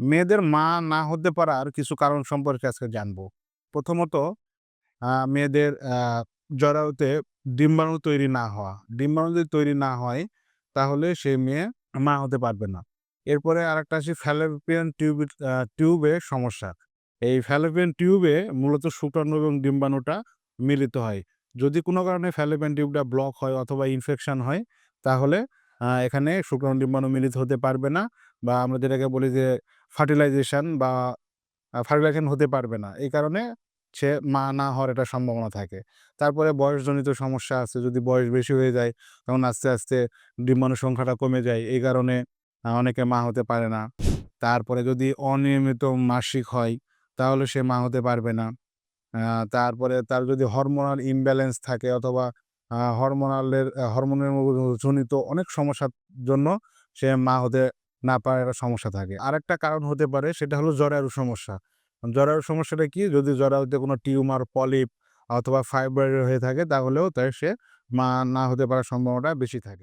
মেয়েদের মা না হতে পারার কিছু কারণ সম্পর্কে আজকে জানব। প্রথমত মেয়েদের জরায়ুতে ডিম্বাণু তৈরি না হওয়া। ডিম্বাণু যদি তৈরি না হয়, তাহলে সে মেয়ে মা হতে পারবে না। এরপরে আরেকটা আসি ফ্যালোপিয়ান টিউব, আ টিউবের সমস্যা। এই ফ্যালোপিয়ান টিউবে মূলত শুক্রাণু এবং ডিম্বাণুটা মিলিত হয়। যদি কোনো কারণে ফ্যালোপিয়ান টিউবটা ব্লক হয় অথবা ইনফেকশন হয়, তাহলে এখানে শুক্রাণু ডিম্বাণু মিলিত হতে পারবে না বা আমরা যেটাকে বলি যে ফার্টিলাইজেশন বা ফার্টিলাইজেশন হতে পারবে না। এই কারণে সে মা না হওয়ার একটা সম্ভাবনা থাকে। তারপরে বয়সজনিত সমস্যা আছে। যদি বয়স বেশি হয়ে যায় তখন আস্তে, আস্তে ডিম্বাণুর সংখ্যাটা কমে যায়। এই কারণে অনেকে মা হতে পারে না। তারপরে যদি অনিয়মিত মাসিক হয় তাহলে সে মা হতে পারবে না। তারপরে তার যদি হরমোনাল ইমব্যালেন্স থাকে অথবা হরমোনালের হরমোনের জনিত অনেক সমস্যার জন্য সে মা হতে না পারার সমস্যা থাকে। আরেকটা কারণ হতে পারে সেটা হলো জরায়ুর সমস্যা। জরায়ুর সমস্যাটা কি? যদি জরায়ুতে কোনো টিউমার, পলিপ অথবা ফাইব্রয়েড হয়ে থাকে তাহলেও তাই সে মা না হতে পারার সম্ভাবনাটা বেশি থাকে।